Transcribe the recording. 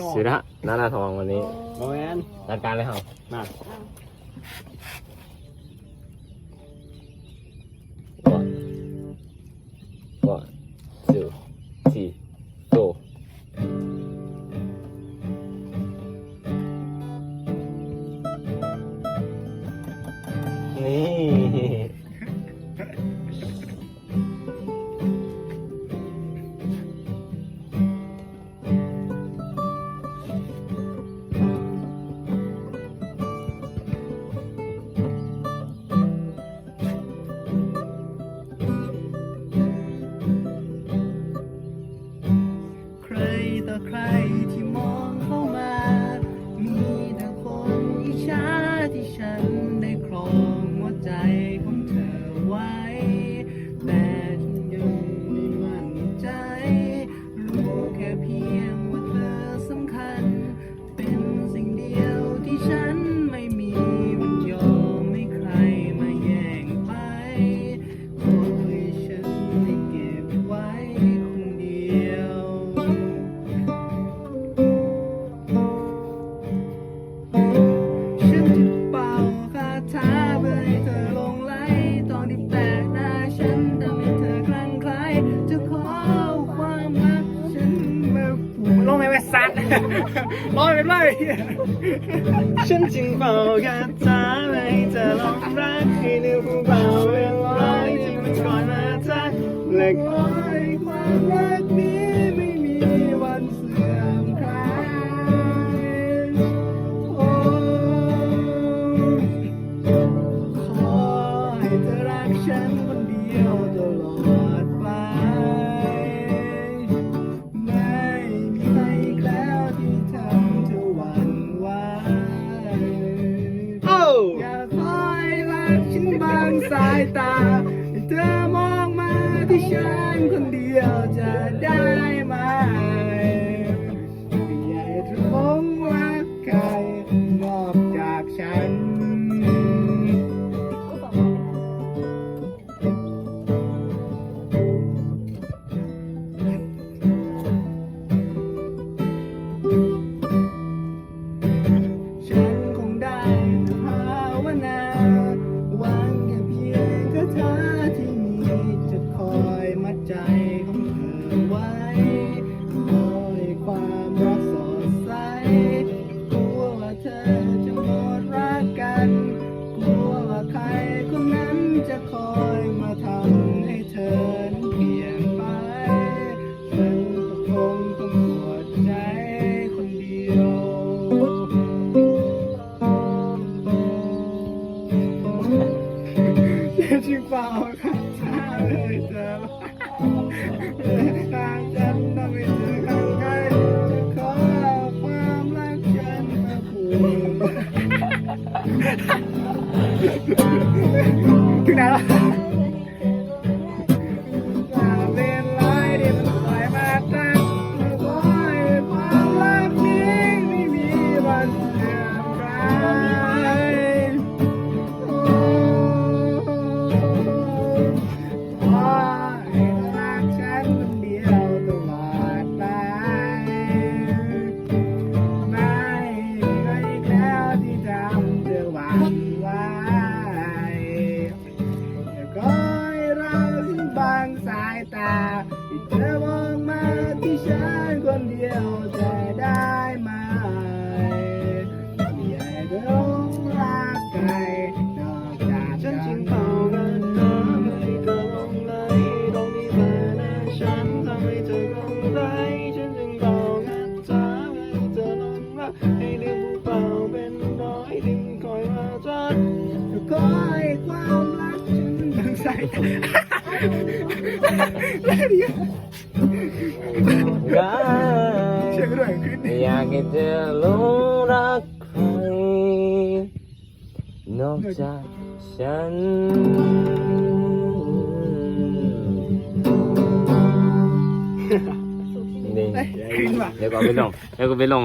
นอก สีละหน้าหน้ทองวันนี้โมแมนจัดการเลยครัหรอ สัตว์ร้อยเป็นไรฉันจึงเป่ากระถาเลยจะลองรักให้ริ้วเบาเป็นร้อยที่มันก่อนมาทักและ ฉันบางสายตา เธอมองมาที่ฉันคนเดียวจะได้ไหม ใจคนเดียวจ็ชิงเปล่าข้าเลยเจ้าทางฉันต้ไปเจอข้างใกล้ขอความรักฉันมาผูก coi ความรักฉันดังสายตาแล้วเดี๋ยวรักเชื่อเรื่องขึ้นดิอยากให้เธอหลงรักใครนอกจากฉัน นี่ เฮ้ยขึ้นว่ะ เดี๋ยวก็ไปลองเดี๋ยวก็ไปลอง